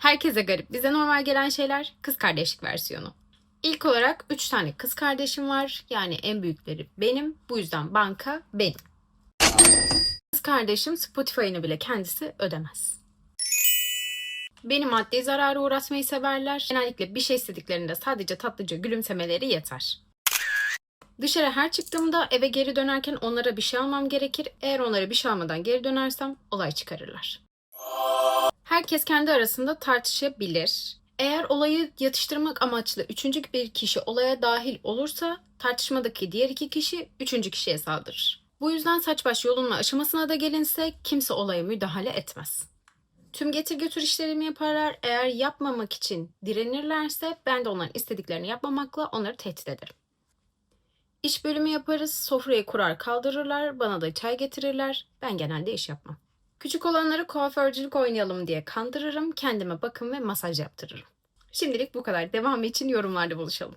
Herkese garip, bize normal gelen şeyler kız kardeşlik versiyonu. İlk olarak 3 tane kız kardeşim var. Yani en büyükleri benim. Bu yüzden banka benim. Kız kardeşim Spotify'ını bile kendisi ödemez. Beni maddi zarara uğratmayı severler. Genellikle bir şey istediklerinde sadece tatlıca gülümsemeleri yeter. Dışarı her çıktığımda eve geri dönerken onlara bir şey almam gerekir. Eğer onlara bir şey almadan geri dönersem olay çıkarırlar. Herkes kendi arasında tartışabilir. Eğer olayı yatıştırmak amaçlı üçüncü bir kişi olaya dahil olursa tartışmadaki diğer iki kişi üçüncü kişiye saldırır. Bu yüzden saç baş yolunma aşamasına da gelinse kimse olaya müdahale etmez. Tüm getir götür işlerimi yaparlar. Eğer yapmamak için direnirlerse ben de onların istediklerini yapmamakla onları tehdit ederim. İş bölümü yaparız, sofrayı kurar kaldırırlar, bana da çay getirirler. Ben genelde iş yapmam. Küçük olanları kuaförcülük oynayalım diye kandırırım, kendime bakım ve masaj yaptırırım. Şimdilik bu kadar. Devamı için yorumlarda buluşalım.